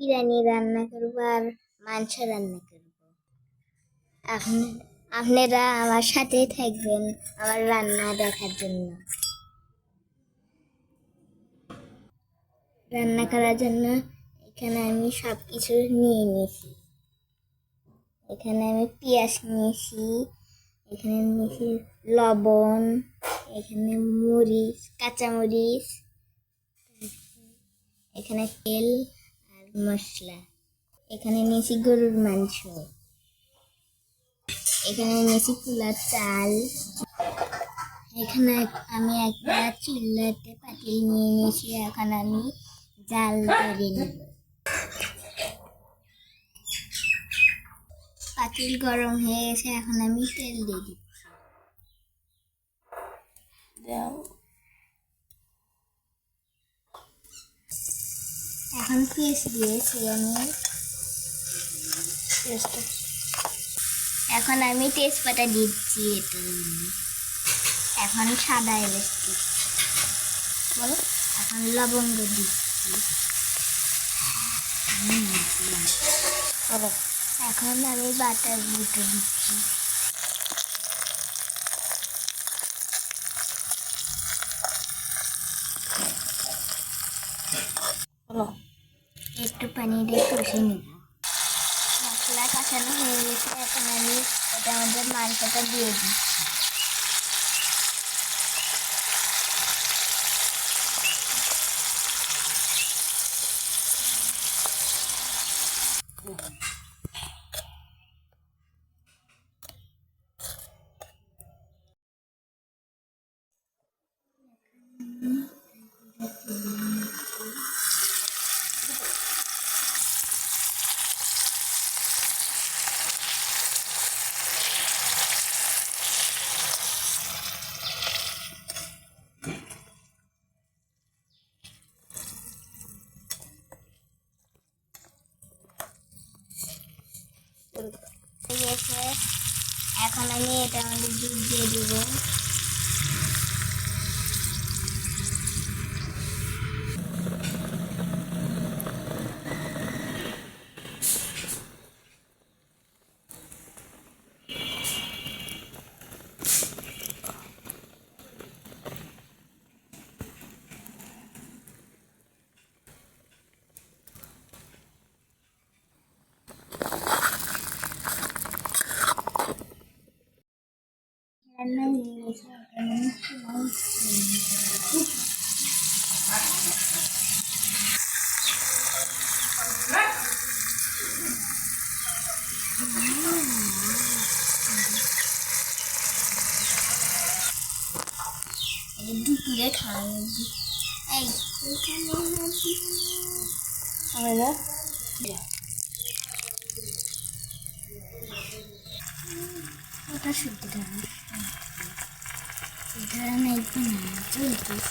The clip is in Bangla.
বিরিয়ানি রান্না করব আর মাংস রান্না করব। আপনি, আপনারা আমার সাথেই থাকবেন আমার রান্না দেখার জন্য। রান্না করার জন্য এখানে আমি সব কিছু নিয়ে নিয়েছি। এখানে আমি পেঁয়াজ নিয়েছি, এখানে নিয়েছি লবণ, এখানে মরিচ, কাঁচামরিচ, এখানে তেল। মশলা। এখানে নিয়েছি গরুর মাংস। এখানে নিয়েছি কুলার চাল। এখানে আমি একটা চুলাতে পাতিল নিয়ে নিয়েছি, এখন আমি জাল নেব। পাতিল গরম হয়ে গেছে, এখন আমি তেল দিয়ে দিচ্ছি। এখন পেস্ট দিয়েছি আমি এখন আমি তেজপাতা দিচ্ছি। এখন সাদা এলাচ দিচ্ছি। বলো এখন লবঙ্গ দিচ্ছি। এখন আমি বাটার গুঁটো দিচ্ছি। বলো, একটু পানি দিয়ে কষে নিব মশলা কষানো হয়ে গেছে, এখন আমি এটার আমাদের মাংসটা দিয়ে দিই। Thank গেছে এখন আমি এটা আমাদের দুধ দিয়ে দেবো রান্না হয়ে গেছে এখন আমি চুলায় দিয়ে দেবো। এই দুপুরে খাওয়া এই হবে না ওটা Gana ito na. Ulitis.